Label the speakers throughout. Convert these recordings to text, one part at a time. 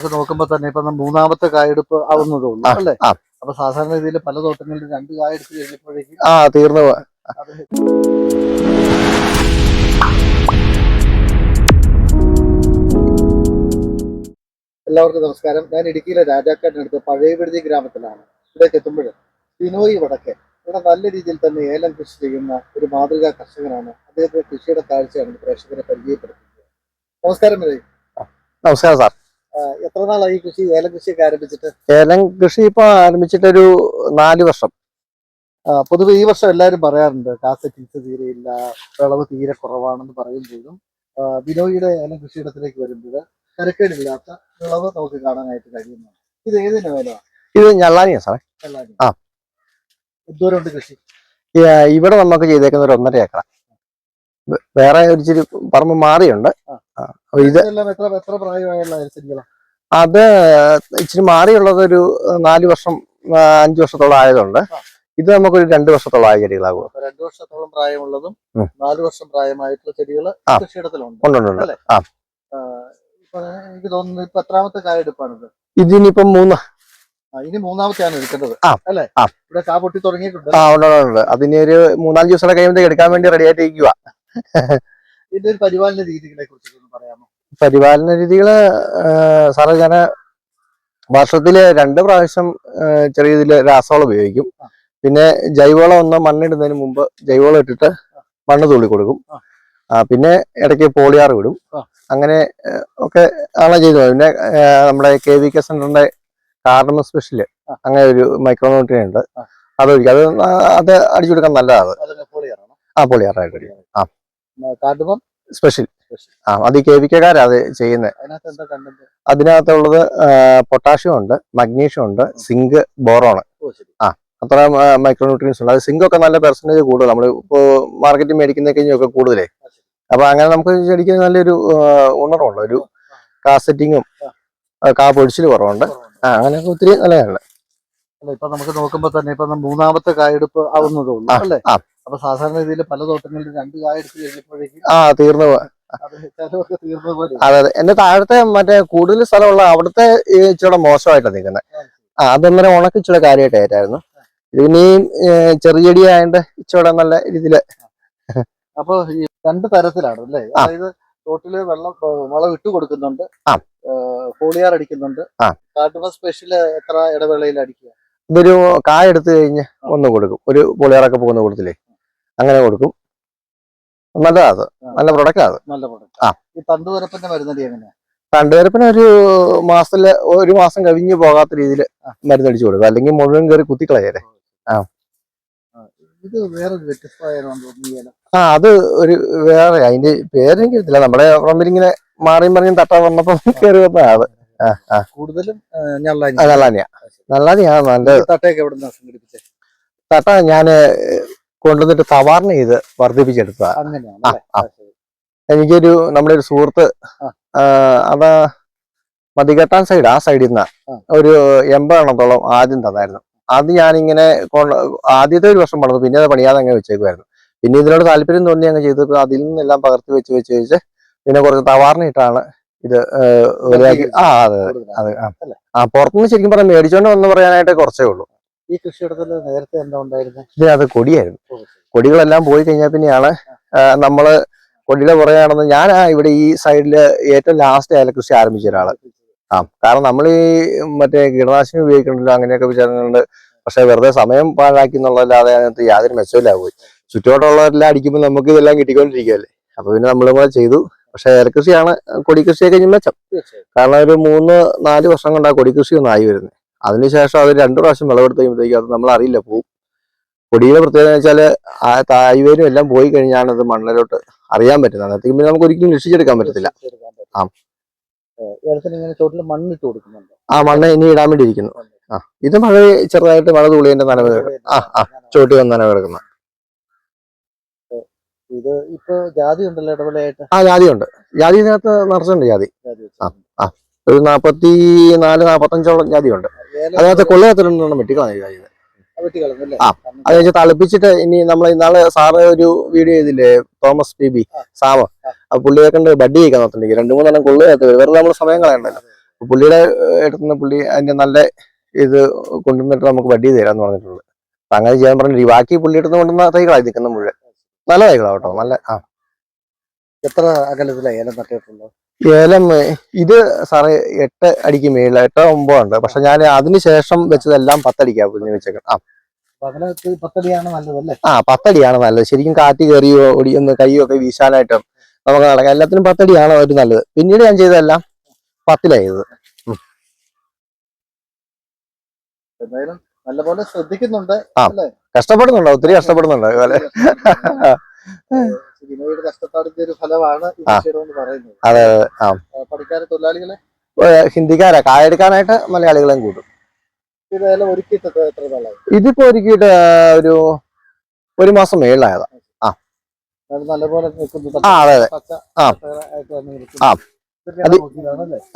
Speaker 1: ഇത് നോക്കുമ്പോ തന്നെ ഇപ്പൊ മൂന്നാമത്തെ കായെടുപ്പ് ആവുന്നതേ ഉള്ളൂ അല്ലേ. അപ്പൊ സാധാരണ രീതിയിൽ പല തോട്ടങ്ങളിലും രണ്ട് കായ എടുത്ത് കഴിഞ്ഞപ്പോഴേക്കും
Speaker 2: ആ തീർന്നു
Speaker 1: എല്ലാവർക്കും നമസ്കാരം. ഞാൻ ഇടുക്കിയിലെ രാജാക്കാടിനടുത്ത് പഴയപെടുതി ഗ്രാമത്തിലാണ്. ഇവിടേക്ക് എത്തുമ്പോൾ പിനോയി വടക്കെ. ഇവിടെ നല്ല രീതിയിൽ തന്നെ ഏലം കൃഷി ചെയ്യുന്ന ഒരു മാതൃകാ കർഷകനാണ്. അദ്ദേഹത്തിന്റെ കൃഷിയുടെ കാഴ്ചയാണ് പ്രേക്ഷകരെ പരിചയപ്പെടുത്തുന്നത്. നമസ്കാരം
Speaker 2: നമസ്കാരം സാർ.
Speaker 1: എത്ര നാളായി കൃഷി? ഏലം കൃഷിയൊക്കെ ആരംഭിച്ചിട്ട്?
Speaker 2: ഏലം കൃഷി ഇപ്പൊ ആരംഭിച്ചിട്ടൊരു നാല് വർഷം.
Speaker 1: പൊതുവെ ഈ വർഷം എല്ലാരും പറയാറുണ്ട് കാസറ്റീസ് തീരെ ഇല്ല വിളവ് തീരെ കുറവാണെന്ന് പറയുമ്പോഴും ബിനോയിയുടെ ഏലം കൃഷിയിടത്തിലേക്ക് വരുമ്പോൾ തിരക്കേടില്ലാത്ത വിളവ് നമുക്ക് കാണാനായിട്ട് കഴിയുന്നു ഇത് ഏതിന്റെ വിലമാണ്
Speaker 2: ഇത് ഞള്ളാനിയാ സാറേ. ആ.
Speaker 1: എന്തോരമുണ്ട് കൃഷി?
Speaker 2: ഇവിടെ നമുക്ക് ചെയ്തേക്കുന്ന ഒരു ഒന്നര ഏക്കറ. വേറെ ഒരു ഇച്ചിരി പറമ്പ് മാറിയുണ്ട്. ഇത് അത് ഇച്ചിരി മാറിയുള്ളത് ഒരു നാല് വർഷം അഞ്ചു വർഷത്തോളം ആയതുണ്ട് ഇത് നമുക്കൊരു രണ്ടു വർഷത്തോളം ആയ ചെടികളാകും.
Speaker 1: രണ്ടു വർഷത്തോളം പ്രായമുള്ളതും. നാല് വർഷം പ്രായമായിട്ടുള്ള ചെടികൾ. കൃഷിയിടത്തിലുണ്ട്?
Speaker 2: ആ.
Speaker 1: എനിക്ക് തോന്നുന്നു ഇപ്പൊ എത്രാമത്തെ കായെടുപ്പാണിത്?
Speaker 2: ഇതിനിപ്പം മൂന്ന്.
Speaker 1: ഇനി മൂന്നാമത്തെയാണ് എടുക്കേണ്ടത്. അല്ലേ. ഇവിടെ കാ പൊട്ടി തുടങ്ങിയിട്ടുണ്ട്.
Speaker 2: ആ ഉണ്ട് ഉണ്ട്, ഉണ്ട്. അതിന് മൂന്നാൽ ദിവസം കഴിയുമ്പോഴത്തേക്ക് എടുക്കാൻ വേണ്ടി റെഡി ആയിട്ട് ഇരിക്കുക
Speaker 1: ഇതിന്റെ ഒരു പരിപാലന രീതികളെ കുറിച്ച് പറയാമോ?
Speaker 2: പരിപാലന രീതികൾ സാറേ ഞാൻ വർഷത്തിൽ രണ്ട് പ്രാവശ്യം ചെറിയ ഇതിൽ രാസവളം ഉപയോഗിക്കും. പിന്നെ ജൈവവളം ഒന്ന് മണ്ണിടുന്നതിന് മുമ്പ് ജൈവവളം ഇട്ടിട്ട് മണ്ണ് തുള്ളി കൊടുക്കും. പിന്നെ ഇടയ്ക്ക് പോളിയാർ വിടും. അങ്ങനെ ഒക്കെ ആണ് ചെയ്തത്. പിന്നെ നമ്മുടെ കെ വി കെ സെന്ററിന്റെ കാർഡമ
Speaker 1: സ്പെഷ്യൽ.
Speaker 2: അങ്ങനെ ഒരു മൈക്രോനോട്ടിനെ ഉണ്ട്. അത് ഒഴിക്കും അത് അടിച്ചു കൊടുക്കാൻ നല്ലതാണ്. ആ പോളിയാറായിട്ട് ആ. സ്പെഷ്യൽ ആ അത് ഈ കെ വി കെക്കാരാ അത് ചെയ്യുന്നത് അതിനകത്തുള്ളത് പൊട്ടാഷ്യം ഉണ്ട് മഗ്നീഷ്യം ഉണ്ട് സിങ്ക്
Speaker 1: ബോറോണ് ആ
Speaker 2: അത്ര മൈക്രോന്യൂട്രിയൻസ് ഉണ്ട്. അത് സിങ്ക് ഒക്കെ നല്ല പെർസെന്റേജ് കൂടുതൽ നമ്മൾ ഇപ്പോൾ മാർക്കറ്റിൽ മേടിക്കുന്ന കഴിഞ്ഞൊക്കെ കൂടുതലേ. അപ്പൊ അങ്ങനെ നമുക്ക് ചെടിക്ക് നല്ലൊരു ഉണർവുണ്ട്. ഒരു കാസറ്റിങ്ങും കാ പൊടിച്ചിൽ കുറവുണ്ട്. ആ അങ്ങനെയൊക്കെ ഒത്തിരി നല്ലതാണ്
Speaker 1: ഇപ്പൊ നമുക്ക് നോക്കുമ്പോ തന്നെ ഇപ്പൊ മൂന്നാമത്തെ കായെടുപ്പ് ആവുന്നതേ ഉള്ളൂ അല്ലേ?
Speaker 2: ആ.
Speaker 1: അപ്പൊ സാധാരണ രീതിയിൽ പല തോട്ടങ്ങളിലും രണ്ട് കായ എടുത്ത് കഴിഞ്ഞപ്പോഴേക്കും
Speaker 2: ആ തീർന്നു
Speaker 1: തീർന്ന പോലെ
Speaker 2: അതെ അതെ. എന്റെ താഴത്തെ മറ്റേ കൂടുതൽ സ്ഥലമുള്ള അവിടുത്തെ ഇച്ചിരി മോശമായിട്ടാണ് നിൽക്കുന്നത്. ആ അതന്നേരം ഉണക്ക് ഇച്ചിരി കാര്യമായിട്ടായിരുന്നു ഇത് പിന്നെയും ചെറിയ ചെടിയായത് ആയതുകൊണ്ട് ഇച്ചിരി നല്ല രീതിയിൽ
Speaker 1: അപ്പൊ രണ്ട് തരത്തിലാണ് അല്ലേ? അതായത് തോട്ടിൽ വെള്ളം വളം ഇട്ട് കൊടുക്കുന്നുണ്ട്.
Speaker 2: ആ.
Speaker 1: ഫോളിയാർ അടിക്കുന്നുണ്ട്.
Speaker 2: ആ.
Speaker 1: കാട്ടുമ സ്പെഷ്യൽ എത്ര ഇടവേളയിൽ അടിക്കുക?
Speaker 2: ഇതൊരു കായ എടുത്തു കഴിഞ്ഞ് ഒന്ന് കൊടുക്കും. ഒരു പൊളിയാറൊക്കെ പോകുന്ന കൊടുത്തില്ലേ അങ്ങനെ കൊടുക്കും. നല്ലതാ അത്. നല്ല പ്രൊഡക്റ്റ് അത്.
Speaker 1: നല്ല.
Speaker 2: ആ.
Speaker 1: ഈ തണ്ടുതുരപ്പന്റെ മരുന്നടി എങ്ങനെയാ
Speaker 2: രണ്ടുപേരപ്പിന് ഒരു മാസത്തിൽ ഒരു മാസം കവിഞ്ഞു പോകാത്ത രീതിയിൽ മരുന്നടിച്ചു കൊടുക്കും. അല്ലെങ്കിൽ മുഴുവൻ കയറി കുത്തിക്കളയല്ലേ.
Speaker 1: ഇത് വേറൊരു തോന്നുന്നു ഈ
Speaker 2: ആ അത് ഒരു വേറെ അതിന്റെ പേരെനിക്ക് അറിയത്തില്ല നമ്മുടെ പറമ്പിലിങ്ങനെ മാറിയും പറഞ്ഞും തട്ടാ വന്നപ്പോ കയറി വന്ന അത്. ആ ആ.
Speaker 1: കൂടുതലും ഞള്ളാനി
Speaker 2: ആ, നല്ലത്. നല്ലതാനിയാ നല്ല
Speaker 1: തട്ടയൊക്കെ എവിടെ നിന്നാണ് സംഘടിപ്പിച്ചത്
Speaker 2: തട്ട ഞാൻ കൊണ്ടുവന്നിട്ട് സവാറിന് ചെയ്ത്
Speaker 1: വർദ്ധിപ്പിച്ചെടുത്ത.
Speaker 2: എനിക്കൊരു നമ്മുടെ ഒരു സുഹൃത്ത് അതാ മതികെട്ടാൻ സൈഡ് ആ സൈഡിൽ നിന്ന് ഒരു എൺപതെണ്ണത്തോളം ആദ്യം തന്നായിരുന്നു. അത് ഞാനിങ്ങനെ ആദ്യത്തെ ഒരു വർഷം പണിതു പിന്നെ അത് പണിയാതെ അങ്ങ് വെച്ചേക്കുമായിരുന്നു പിന്നെ ഇതിനോട് താല്പര്യം തോന്നി അങ്ങ് ചെയ്തപ്പോൾ അതിൽ നിന്നെല്ലാം പകർത്തി വെച്ച് വെച്ച് വെച്ച് പിന്നെ കുറച്ച് തവാറിനിട്ടാണ് ഇത് ആ അതെ അതെ? ആ പുറത്തുനിന്ന് ശരിക്കും പറഞ്ഞാൽ മേടിച്ചോണ്ട് വന്ന് പറയാനായിട്ട് കുറച്ചേ ഉള്ളൂ.
Speaker 1: ഈ കൃഷിയിടത്തിൽ നേരത്തെ എന്താ ഉണ്ടായിരുന്നത്
Speaker 2: അത് കൊടിയായിരുന്നു. കൊടികളെല്ലാം പോയി കഴിഞ്ഞാൽ പിന്നെയാണ് ആ, നമ്മൾ കൊടിയുടെ പുറകെയാണെന്ന് ഞാൻ ഇവിടെ ഈ സൈഡിൽ ഏറ്റവും ലാസ്റ്റ് ഏലകൃഷി ആരംഭിച്ച ഒരാൾ. ആ കാരണം നമ്മൾ ഈ മറ്റേ കീടനാശിനി ഉപയോഗിക്കണല്ലോ അങ്ങനെയൊക്കെ വിചാരിക്കുന്നുണ്ട്. പക്ഷെ വെറുതെ സമയം പാഴാക്കി എന്നുള്ളതല്ലാതെ അതിനകത്ത് യാതൊരു മെച്ചമില്ല പോയി. ചുറ്റോട്ടുള്ളവരെല്ലാം അടിക്കുമ്പോൾ നമുക്ക് ഇതെല്ലാം കിട്ടിക്കൊണ്ടിരിക്കുകയല്ലേ അപ്പൊ പിന്നെ നമ്മളും കൂടെ ചെയ്തു. പക്ഷെ ഏലകൃഷിയാണ് കൊടി കൃഷിയൊക്കെ ഇനി മെച്ചം. കാരണം ഒരു മൂന്ന് നാല് വർഷം കൊണ്ടാണ് കൊടികൃഷി ഒന്നായി വരുന്നത് അതിനുശേഷം അത് രണ്ടു പ്രാവശ്യം വിളവെടുത്ത് കഴിയുമ്പോഴത്തേക്കും അത് നമ്മൾ അറിയില്ല പോവും. പൊടിയുടെ പ്രത്യേകത എന്ന് വെച്ചാൽ ആ തായ്വേരും എല്ലാം പോയി കഴിഞ്ഞാണ് അത് മണ്ണിലോട്ട് അറിയാൻ പറ്റുന്നത്. അന്നത്തേക്ക് പിന്നെ നമുക്ക് ഒരിക്കലും രക്ഷിച്ചെടുക്കാൻ പറ്റത്തില്ല. ആ.
Speaker 1: മണ്ണിട്ട് കൊടുക്കുന്നുണ്ട്?
Speaker 2: ആ മണ്ണ് ഇനി ഇടാൻ വേണ്ടി ഇരിക്കുന്നു ആ ഇത് മഴ ചെറുതായിട്ട് മഴ തുള്ളിയതിന്റെ നനവ് ആ ആ ചോട്ടി വന്ന് നനവ് കിടക്കുന്ന
Speaker 1: ഇത് ഇപ്പൊ ജാതി ഉണ്ടല്ലോ
Speaker 2: ആ ജാതിയുണ്ട്. ജാതി ഇതിനകത്ത് നിറച്ചുണ്ട് ജാതി. ആ
Speaker 1: ആ,
Speaker 2: ഒരു നാപ്പത്തി നാല് നാപ്പത്തഞ്ചോളം ജാതി
Speaker 1: ഏലം
Speaker 2: അതിനകത്ത് കൊള്ളയത്തിലുണ്ടെന്ന് വെട്ടിക്കളഞ്ഞ വെട്ടിക്കളഞ്ഞു
Speaker 1: വെട്ടി കളഞ്ഞല്ലേ
Speaker 2: ആ. അത് കഴിഞ്ഞ് തളിപ്പിച്ചിട്ട് ഇനി നമ്മൾ ഇന്നാൾ സാറ് ഒരു വീഡിയോ ചെയ്തില്ലേ? Thomas B B. സാമ പുള്ളിയെ കണ്ട് ബഡ്ഡി ചെയ്യിക്കാൻ നോക്കുന്നുണ്ടെങ്കിൽ രണ്ടു മൂന്നെണ്ണം കൊള്ളുകയത്ത് വെറുതെ നമ്മൾ സമയം കളയണ്ടല്ലോ. പുള്ളിയുടെ എടുത്തുനിന്ന് പുള്ളി അതിന്റെ നല്ല ഇത് കൊണ്ടുവന്നിട്ട് നമുക്ക് വണ്ടി തരാന്ന് പറഞ്ഞിട്ടുള്ളത്. അങ്ങനെ ചെയ്യാൻ പറഞ്ഞു ബാക്കി പുള്ളിയെടുത്ത് കൊണ്ടുവന്ന തൈകളായി നിൽക്കുന്ന മുഴുവൻ. നല്ല തൈകളാട്ടോ നല്ല ആ.
Speaker 1: എത്ര അകലത്തിലാണ് ഏലം നട്ടിട്ടുള്ളത്
Speaker 2: ഏലം ഇത് സാറേ എട്ട് അടിക്ക് മേളിൽ എട്ടോ ഒമ്പതോ ഉണ്ട്. പക്ഷെ ഞാൻ അതിന് ശേഷം വെച്ചതെല്ലാം പത്തടിക്കാ പുതിയ വെച്ചേക്കണം. ആ.
Speaker 1: പത്തടിയാണ് നല്ലതല്ലേ?
Speaker 2: ആ പത്തടിയാണ് നല്ലത്. ശരിക്കും കാറ്റ് കയറിയോ ഒടിയൊന്ന് കൈയോ ഒക്കെ വീശാനായിട്ട് നമുക്ക് നടക്കാം. എല്ലാത്തിനും പത്തടിയാണ് ഒരു നല്ലത്. പിന്നീട് ഞാൻ ചെയ്തതെല്ലാം പത്തിലായത്.
Speaker 1: എന്തായാലും നല്ലപോലെ ശ്രദ്ധിക്കുന്നുണ്ട്
Speaker 2: ആ. കഷ്ടപ്പെടുന്നുണ്ടോ. ഒത്തിരി കഷ്ടപ്പെടുന്നുണ്ടോ. അതുപോലെ
Speaker 1: വിനോയുടെ കഷ്ടപ്പാടിന്റെ ഒരു ഫലമാണ് എന്ന് പറയുന്നത്.
Speaker 2: അതെ
Speaker 1: ആ, പണിക്കാരെ തൊഴിലാളികളെ?
Speaker 2: ഹിന്ദിക്കാരാ. കായെടുക്കാനായിട്ട് മലയാളികളെയും കൂട്ടും
Speaker 1: ഇത് ഏലം ഒരുക്കിയിട്ട് എത്ര എത്ര നാളായി?
Speaker 2: ഇതിപ്പോ ഒരുക്കിയിട്ട് ഒരു ഒരു മാസം മേളിലായതാ.
Speaker 1: ആ. നല്ലപോലെ
Speaker 2: ആ അതെ അതെ. ആ. ആ. അത്?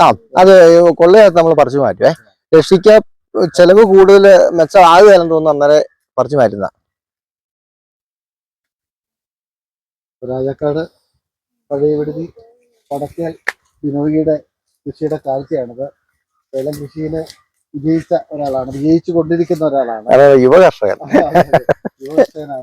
Speaker 2: ആ അത് കൊള്ളയത്ത് നമ്മൾ പറിച്ചു മാറ്റുവേ. രക്ഷിക്ക ചെലവ് കൂടുതൽ മെച്ചമാകുകയെന്ന് തോന്നുന്നു അന്നേരം പറിച്ചു മാറ്റുന്ന
Speaker 1: രാജാക്കാട് പഴയ വിടുതി പടക്കൽ വിനോദിയുടെ കൃഷിയുടെ കാഴ്ചയാണിത്. ഏലം കൃഷിയിൽ വിജയിച്ച ഒരാളാണ് വിജയിച്ചു കൊണ്ടിരിക്കുന്ന ഒരാളാണ്.
Speaker 2: യുവകർഷകൻ യുവ കർഷകൻ
Speaker 1: യുവകർഷകനാണ്.